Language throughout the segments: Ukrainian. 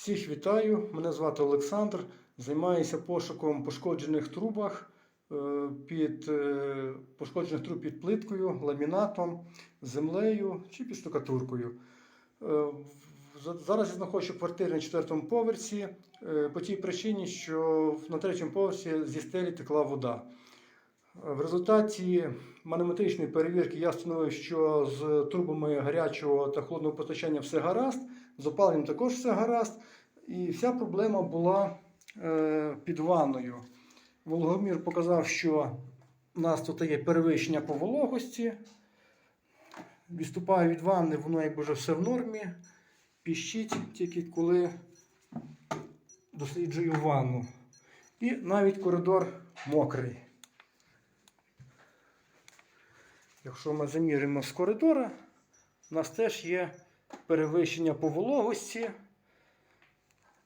Всіх вітаю, мене звати Олександр. Займаюся пошуком пошкоджених трубах е, під е, пошкоджених труб під плиткою, ламінатом, землею чи під штукатуркою. Е, Зараз я знаходжуся в квартирі на четвертому поверсі по тій причині, що на третьому поверсі зі стелі текла вода. В результаті манометричної перевірки я встановив, що з трубами гарячого та холодного постачання все гаразд, з опаленням також все гаразд. І вся проблема була е, під ванною. Вологомір показав, що у нас тут є перевищення по вологості. Відступаю від ванни, воно якби вже все в нормі. Піщить тільки коли досліджую ванну. І навіть коридор мокрий. Якщо ми заміримо з коридора, у нас теж є перевищення по вологості,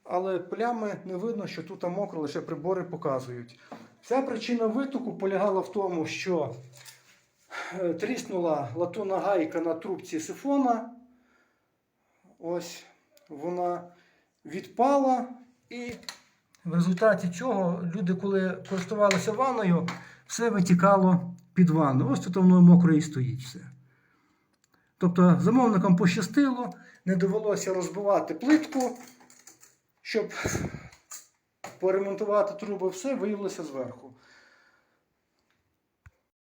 але плями не видно, що тут мокро, лише прибори показують. Вся причина витоку полягала в тому, що е, тріснула латунна гайка на трубці сифона. Ось вона відпала, і в результаті чого люди, коли користувалися ванною, все витікало під ванну. Ось тут воно мокро і стоїть все. Тобто замовникам пощастило, не довелося розбивати плитку, щоб поремонтувати труби, все виявилося зверху.